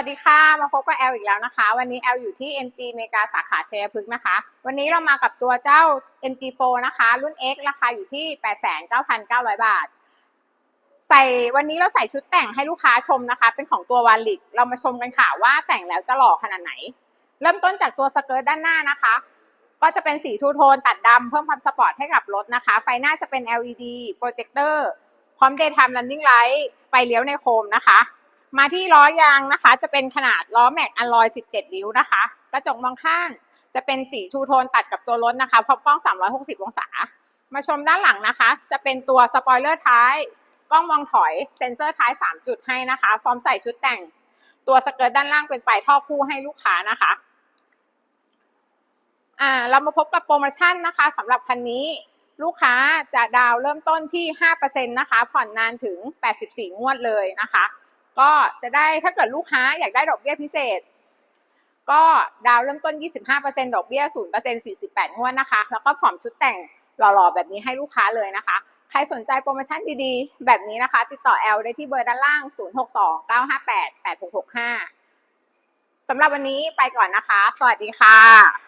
สวัสดีค่ะ มาพบกับแอลอีกแล้วนะคะ วันนี้แอลอยู่ที่ MG เมกาสาขาเชัยพฤกษ์นะคะ วันนี้เรามากับตัวเจ้า MG4 นะคะ รุ่น X ราคาอยู่ที่ 89,900 บาท ใส่วันนี้เราใส่ชุดแต่งให้ลูกค้าชมนะคะ เป็นของตัววาลิกเรามาชมกันค่ะว่าแต่งแล้วจะหล่อขนาดไหน เริ่มต้นจากตัวสเกิร์ตด้านหน้านะคะ ก็จะเป็นสีทูโทนตัดดำเพิ่มความสปอร์ตให้กับรถนะคะ ไฟหน้าจะเป็น LED โปรเจคเตอร์พร้อม daytime running light ไฟเลี้ยวในโคมนะคะ มาที่ล้อยางนะคะ จะเป็นขนาดล้อแม็กอลลอย 17 นิ้วนะคะ กระจกมองข้าง จะเป็นสีทูโทนตัดกับตัวรถนะคะพร้อมกล้อง 360 องศา มาชมด้านหลังนะคะ จะเป็นตัวสปอยเลอร์ท้าย กล้องมองถอย เซ็นเซอร์ท้าย 3 จุดให้นะคะพร้อมใส่ชุดแต่ง ตัวสเกิร์ตด้านล่างเป็นปลายท่อคู่ให้ลูกค้านะคะอ่าเรามาพบกับโปรโมชั่นนะคะสำหรับคันนี้ลูกค้าจะดาวเริ่มต้นที่ 5%นะคะ ผ่อนนานถึง 84 งวดเลยนะคะ ก็จะได้ถ้าเกิดลูกค้าอยากได้ดอกเบี้ยพิเศษ ก็ดาวน์เริ่มต้น 25%ดอกเบี้ย 0% 48 งวดนะคะ แล้วก็ผอนชุดแต่งหล่อๆ แบบนี้ให้ลูกค้าเลยนะคะ ใครสนใจโปรโมชั่นดีๆ แบบนี้นะคะ ติดต่อแอลได้ที่เบอร์ด้านล่าง 062 958 8665สำหรับวันนี้ไปก่อนนะคะ สวัสดีค่ะ